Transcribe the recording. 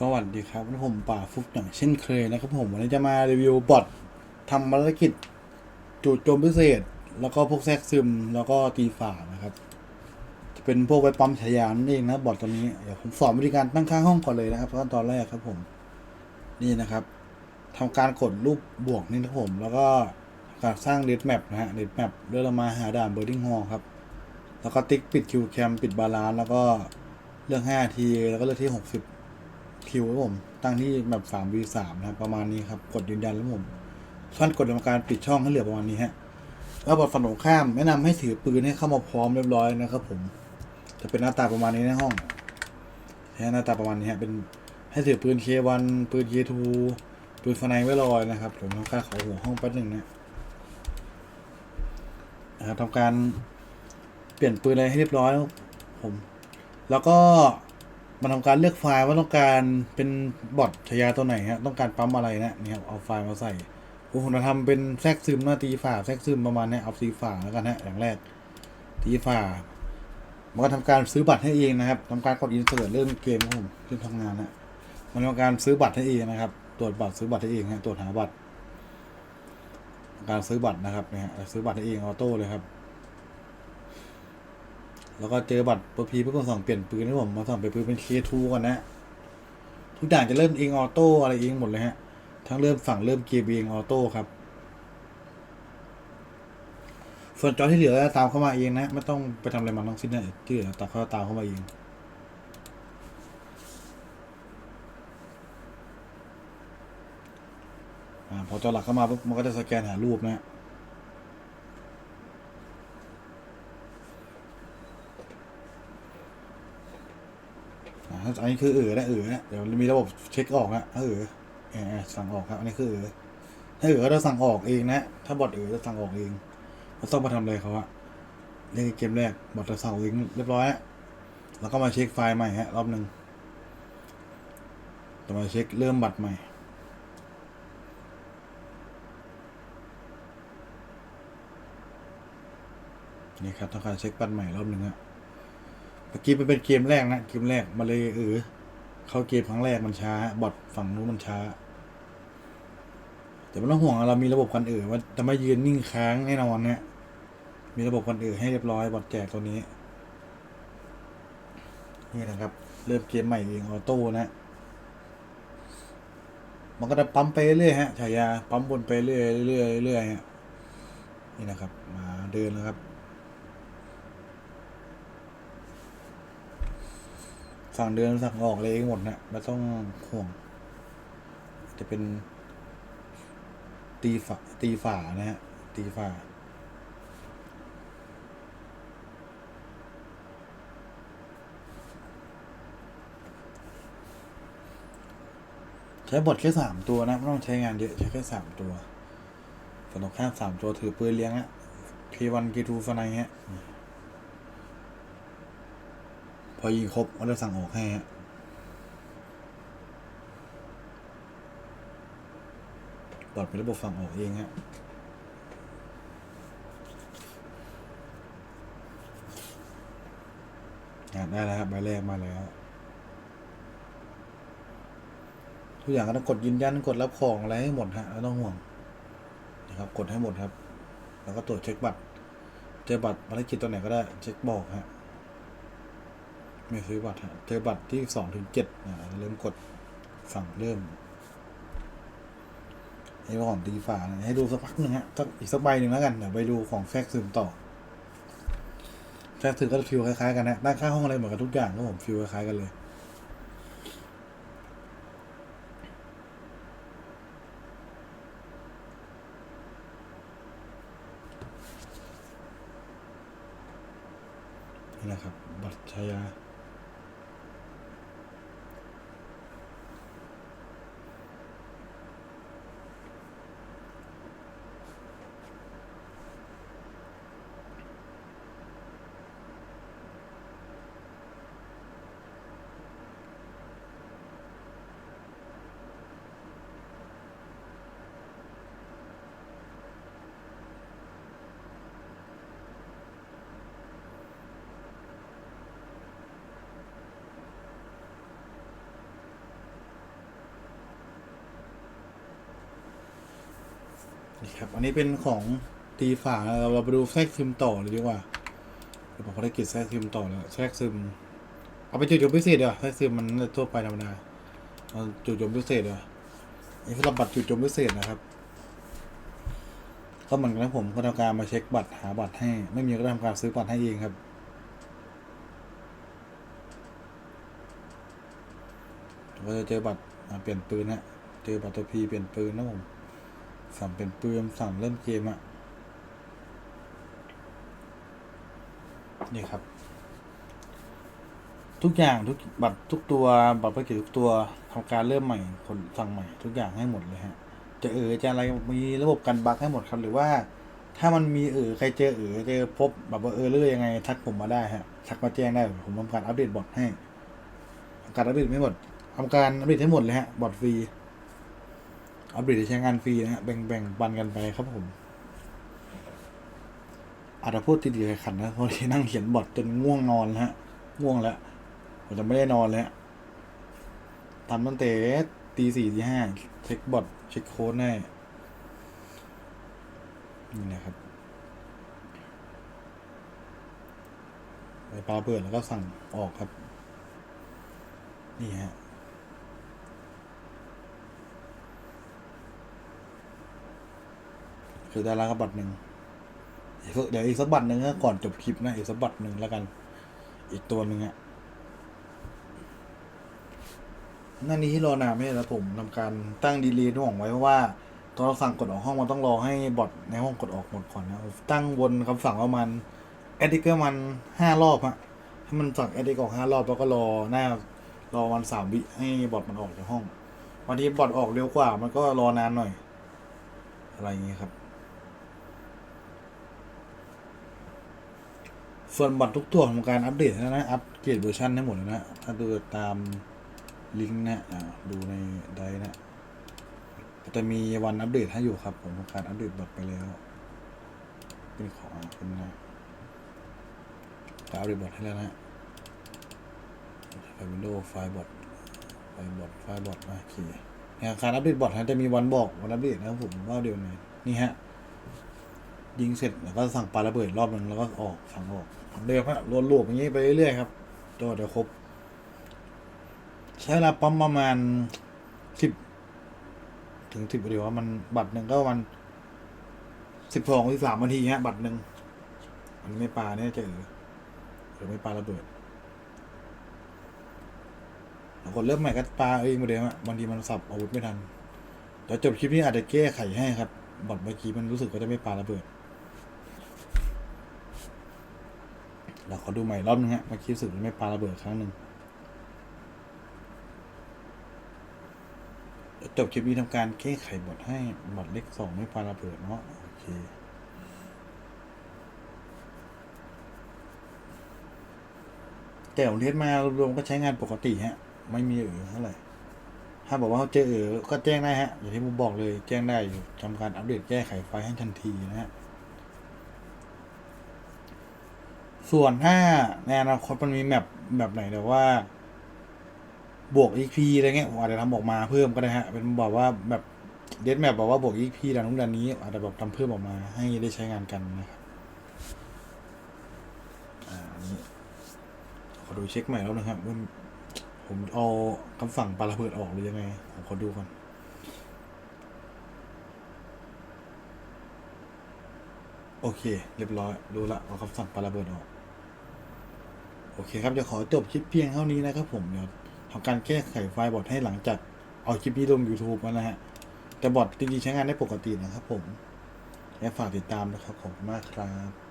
สวัสดีครับวันนี้ผมป่าฟุกอย่างเช่นเคยนะครับผมวันนี้จะมารีวิวบอททำภารกิจจู่โจมพิเศษ แล้วก็พวกแทรกซึมแล้วก็ตีฝ่านะครับ จะเป็นพวกไว้ปั๊มฉายานั่นเองนะบอทตัวนี้เดี๋ยวผมสอนวิธีการตั้งค่าห้องก่อนเลยนะครับขั้นตอนแรกครับผมนี่นะครับทำการกดรูปบวกนี่นะผม แล้วก็การสร้างเด d แมปนะฮะเด d แมปเลื่อนมาหาด่านเบอร์ดิ้งฮอลครับแล้วก็ติ๊กปิดคิวแคมปิดบาลานแล้วก็เลือก5ทีแล้วก็เลือกที่ 60 คิวครับผม ตั้งที่แบบ3 v 3นะครับ ประมาณนี้ครับ กดยืนยันแล้วผมท่านกดทำการปิดช่องให้เหลือประมาณนี้ฮะ แล้วบอดฝั่งตรงข้ามแนะนำให้ถือปืนให้เข้ามาพร้อมเรียบร้อยนะครับ ผม จะเป็นหน้าตาประมาณนี้ในห้องแค่หน้าตาประมาณนี้ฮะ เป็นให้ถือปืน K1 ปืน K2 ปืนฟนายไว้รอยนะครับผมทำการขอหัวห้องแป๊บหนึ่งนะนะครับทำการเปลี่ยนปืนอะไรให้เรียบร้อยผม แล้วก็ มาทำการเลือกไฟล์ว่าต้องการเป็นบอทชายาตัวไหนฮะต้องการปั๊มอะไรนะนี่ครับเอาไฟล์มาใส่ผมจะทำเป็นแทรกซึมหน้าตีฝ่าแทรกซึมประมาณนี้เอาตีฝ่าแล้วกันฮะอย่างแรกตีฝ่ามันก็ทำการซื้อบัตรให้เองนะครับทำการกดอินเสิร์ตเริ่มเกมครับผมเริ่มทำงานนะมันทำการซื้อบัตรให้เองนะครับ ตรวจบัตรซื้อบัตรให้เองฮะตรวจหาบัตร การซื้อบัตรนะครับเนี่ยซื้อบัตรให้เองออโต้เลยครับ แล้วก็เจอบัตรปพีเพื่อสั่งเปลี่ยนปืนให้ผมมาสั่งเปลี่ยนปืนเป็นเคทูก่อนนะ ทุกอย่างจะเริ่มเองออโต้อะไรเองหมดเลยฮะ ทั้งเริ่มฝั่งเริ่มเกียร์เองออโต้ครับ ส่วนจอที่เหลือตามเข้ามาเองนะ ไม่ต้องไปทำอะไรมันทั้งสิ้นนะที่เหลือตามเขาตามเข้ามาเองอพอจอหลักเข้ามาปุ๊บมันก็จะสแกนหารูปนะ อันนี้คือเออนะเออนะเดี๋ยวมีระบบเช็คออกนะถ้าเออเออสั่งออกครับอันนี้คือเออถ้าเออก็จะสั่งออกเองนะ ถ้าบอทเออจะสั่งออกเองไม่ต้องมาทำอะไรเขาอะนี่คือเกมแรกบอทจะสั่งออกเองเรียบร้อยแล้วก็มาเช็คไฟล์ใหม่ฮะรอบหนึ่งต่อมาเช็คเริ่มบัตรใหม่นี่ครับต้องการเช็คบัตรใหม่รอบหนึ่งฮะ เมื่อกี้มันเป็นเกมแรกนะเกมแรกมาเลยเออเข้าเกมครั้งแรกมันช้า บอทฝั่งนู้นมันช้า แต่ไม่ต้องห่วงเรามีระบบกันเออว่าจะไม่ยืนนิ่งค้างแน่นอนเนี่ยมีระบบกันเออให้เรียบร้อยบอทแจกตัวนี้นี่นะครับ เริ่มเกมใหม่เองออโต้นะมันก็จะปั๊มไปเรื่อยฮะฉายาปั๊มบนไปเรื่อยเรื่อยเรื่อยฮะนี่นะครับ มาเดินนะครับ สั่งเดือนสั่งออกเลยเองหมดนะไม่ต้องห่วง จะเป็น ตีฝาตีฝานะฮะตีฝาใช้บทแค่สามตัวนะไม่ต้องใช้งานเยอะใช้แค่สามตัวฝั่งตรงข้ามสามตัวถือปืนเลี้ยงอะเควันเกทูฟนายฮะ พอยิงครบก็จะสั่งออกให้ฮะปอดเป็นระบบสั่งออกเองฮะอ่านได้แล้วครับใบแรกมาแล้วทุกอย่างก็ต้องกดยืนยันกดรับของอะไรให้หมดฮะไม่ต้องห่วงนะครับกดให้หมดครับ แล้วก็ตรวจเช็คบัตรเจอบัตรภารกิจตัวไหนก็ได้เช็คบอกฮะ ไม่ซื้อบัตรฮะเจอบัตรที่สองถึงเจ็ดอ่าเริ่มกดสั่งเริ่มให้ก่อนตีฝาให้ดูสักพักหนึ่งฮะสักอีกสักใบหนึ่งแล้วกันเดี๋ยวไปดูของแฟกซึมต่อแฟกซึมก็ฟิลคล้ายๆกันนะด้านข้างห้องอะไรเหมือนกันทุกอย่างก็ผมฟิลคล้ายๆกันเลยนี่นะครับ บัตรชายา นี่ครับ อันนี้เป็นของตีฝาเราไปดูแทรกซึมต่อเลยดีกว่าเดี๋ยวผมภารกิจแทรกซึมต่อเลยแทรกซึม เอาไปจุดจมพิเศษเดี๋ยวแทรกซึมมันทั่วไปธรรมดาเอาจุดจมพิเศษเดี๋ยวนี่คือบัตรจุดจมพิเศษนะครับ ก็เหมือนกันนะผมก็ทำการมาเช็คบัตรหาบัตรให้ ไม่มีก็ทำการซื้อบัตรให้เองครับก็จะเจอบัตรเปลี่ยนปืนฮะ เจอบัตรตัวพีเปลี่ยนปืนนะผม สั่งเปลี่ยนปืนสั่งเริ่มเกมอะนี่ครับ ทุกอย่างทุกบัตรทุกตัวบัตรภารกิจทุกตัวทำการเริ่มใหม่คนสั่งใหม่ ทุกอย่างให้หมดเลยฮะ จะเออจะอะไรมีระบบกันบั๊กให้หมดครับ หรือว่า ถ้ามันมีเออใครเจอเออเจอพบแบบว่าเออเรื่อยยังไง ทักผมมาได้ฮะทักมาแจ้งได้ผมทำการอัปเดตบอทให้ทำการอัปเดตไม่หมดทำการอัปเดตให้หมดเลยฮะบอทฟรี อัปเดตใช้งานฟรีนะฮะแบ่งแบ่งปันกันไปครับผมอาจจะพูดติดดีขันนะเพราะที่นั่งเขียนบอทจนง่วงนอนฮะง่วงแล้วผมจะไม่ได้นอนเลยฮะทำตั้งแต่ตีสี่ตีห้าเช็คบอทเช็คโค้ดแน่นี่นะครับไปปลาเปิดแล้วก็สั่งออกครับ นี่ฮะือด้แล้วครับบัตรหนึ่งเดี๋ยวอีกสักบัตรหนึ่งก่อนจบคลิปนะอีกสักบัตรหนึ่งแล้วกัน อีกตัวหนึ่งอะหนั่นนี้ที่รอนานไม่ใช่แล้วผมทำการตั้งดีเลย์ห่วงไว้เพราะว่าตอนเราสั่งกดออกห้องมันต้องรอให้บอทในห้องกดออกหมดก่อนนะตั้งวนคำสั่งประมาณแอดดิกเกอร์มันห้ารอบฮะให้มันสั่งแอดดิกออกห้ารอบแล้วก็รอหน้ารอวันสามวิให้บอทมันออกจากห้องบางทีบอทออกเร็วกว่า มันก็รอนานหน่อย อะไรอย่างเงี้ยครับ ส่วนบัตรทุกตัวของการอัปเดตนะนะอัปเกรดเวอร์ชันให้งหมดเลยนะถ้าดูตามลิงก์นะอ่าดูในไดร์นะจะมีวันอัปเดตให้อยู่ครับ ผมการอัปเดตบัตรไปแล้ว เป็นของเป็นนะอัปเดตบัตรให้แล้วนะไฟวินโดว์ไฟล์บอทไฟล์บอทไฟล์บอทนะโอเคเนี่การอัปเดตบอทนะจะมีวันบอกวันอัปเดตนะครับผมว่าเดี๋ยวไหนนี่ฮะ ยิงเสร็จแล้วก็สั่งปาระเบิดรอบหนึงแล้วก็ออกสั่งออกเดิมฮะรวนลูปอย่างนี้ไปเรื่อยๆครับจนกว่าจะครบ ใช้เวลาปั๊มประมาณสิบถึงสิบเดียวว่ามันบัตรหนึ่งก็วันสิบสองสิบสามนาทีฮะบัตรหนึ่งมันไม่ปลาเนี่ยจะเออหรือไม่ปลาระเบิดคนเริ่มใหม่ก็ปลาเองเหมาเดิมฮะบางทีมันสับอาวุธไม่ทันเดี๋ยวจบคลิปนี้อาจจะแก้ไขให้ครับบอทเมื่อกี้มันรู้สึกว่าจะไม่ปาระเบิด เราขอดูใหม่รอบนึงฮะมื่อกี้รู้สึกไม่ปาระเบิดครั้งหนึ่งจบคลิปนี้ทำการแก้ไขบทให้บทเลขสองไม่ปาระเบิดเนาะโอเคแต่ของเทสมารวมๆก็ใช้งานปกติฮะ ไม่มีเออเท่าไหร่ถ้าบอกว่าเขาเจอเออก็แจ้งได้ฮะ อย่างที่ผมบอกเลยแจ้งได้อยู่ทำการอัปเดตแก้ไขไฟล์ให้ทันทีนะฮะ ส่วนถ้าในอนาคตมันมีแมปแบบไหนแต่ว่า บวก EP อะไรเงี้ยผมอาจจะทำออกมาเพิ่มก็ได้ฮะ เป็นบอกว่าแบบเดสแมปบอกว่าบวก EP ดันนู้นดันนี้อาจจะแบบทำเพิ่มออกมาให้ได้ใช้งานกันนะครับอ่านี่ขอดูเช็คใหม่แล้วนะครับว่าผมเอาคำสั่งปาระเบิดออกหรือยังไงผมขอดูก่อนโอเค เรียบร้อย รู้ละเอาคำสั่งปาระเบิดออก โอเคครับจะขอจบคลิปเพียงเท่านี้นะครับผมเดี๋ยวทำการแก้ไขไฟล์บอทให้หลังจากเอาคลิปนี้ลง YouTube แล้วนะฮะแต่บอทจริงๆใช้งานได้ปกตินะครับผมและฝากติดตามนะครับขอบคุณมากครับ